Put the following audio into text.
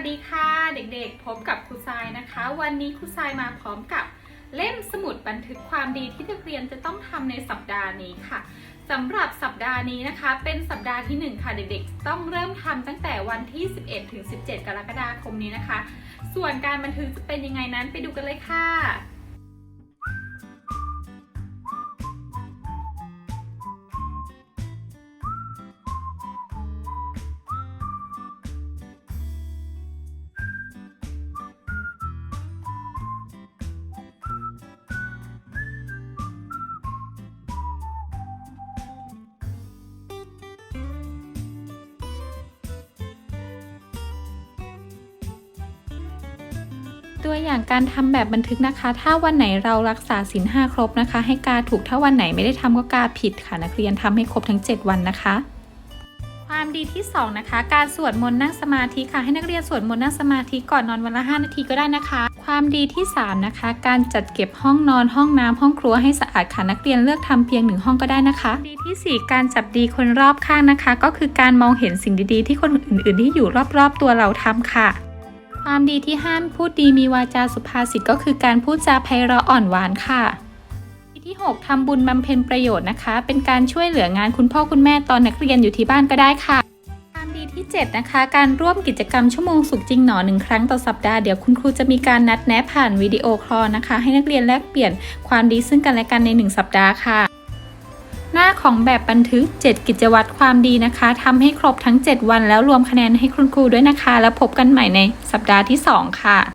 วัสดีค่ะเด็กๆ พบกับครูทรายนะคะ วันนี้ครูทรายมาพร้อมกับเล่มสมุดบันทึกความดีที่นักเรียนจะต้องทำในสัปดาห์นี้ค่ะสำหรับสัปดาห์นี้นะคะ เป็นสัปดาห์ที่ 1 ค่ะเด็กๆ ต้องเริ่มทำตั้งแต่วันที่ 11ถึง17 กรกฎาคมนี้นะคะ ส่วนการบันทึกจะเป็นยังไงนั้นไปดูกันเลยค่ะ ตัวอย่างการทำแบบบันทึกนะคะ ถ้าวันไหนเรารักษาศีลห้าครบนะคะ ให้กาถูกถ้าวันไหนไม่ได้ทำก็กาผิดค่ะ นักเรียนทำให้ครบทั้ง 7 วันนะคะ ความดีที่ 2 นะคะ การสวดมนต์นั่งสมาธิค่ะ ให้นักเรียนสวดมนต์นั่งสมาธิก่อนนอนวันละ 5 นาทีก็ได้นะคะ ความดีที่ 3 นะคะ การจัดเก็บห้องนอนห้องน้ำห้องครัวให้สะอาดค่ะนักเรียนเลือกทำเพียงหนึ่งห้องก็ได้นะคะดีที่ 4 การจับดีคนรอบข้างนะคะ ก็คือการมองเห็นสิ่งดีๆ ที่คนอื่นๆที่อยู่รอบๆตัวเราทำค่ะ ความดีที่ห้ามพูดดีมีวาจาสุภาษิตก็คือการพูดจาไพเราะอ่อนหวานค่ะดีที่ 6ทำบุญบำเพ็ญประโยชน์นะคะ เป็นการช่วยเหลืองานคุณพ่อคุณแม่ตอนนักเรียนอยู่ที่บ้านก็ได้ค่ะความดีที่ 7 นะคะ การร่วมกิจกรรมชั่วโมงสุขจริงหนอหนึ่งครั้งต่อสัปดาห์เดี๋ยวคุณครูจะมีการนัดแนะผ่านวิดีโอคอลนะคะ ให้นักเรียนแลกเปลี่ยนความดีซึ่งกันและกันใน 1 สัปดาห์ค่ะ หน้าของแบบบันทึก 7 กิจวัตรความดีนะคะทำให้ครบทั้ง 7 วันแล้วรวมคะแนนให้คุณครูด้วยนะคะ แล้วพบกันใหม่ในสัปดาห์ที่ 2 ค่ะ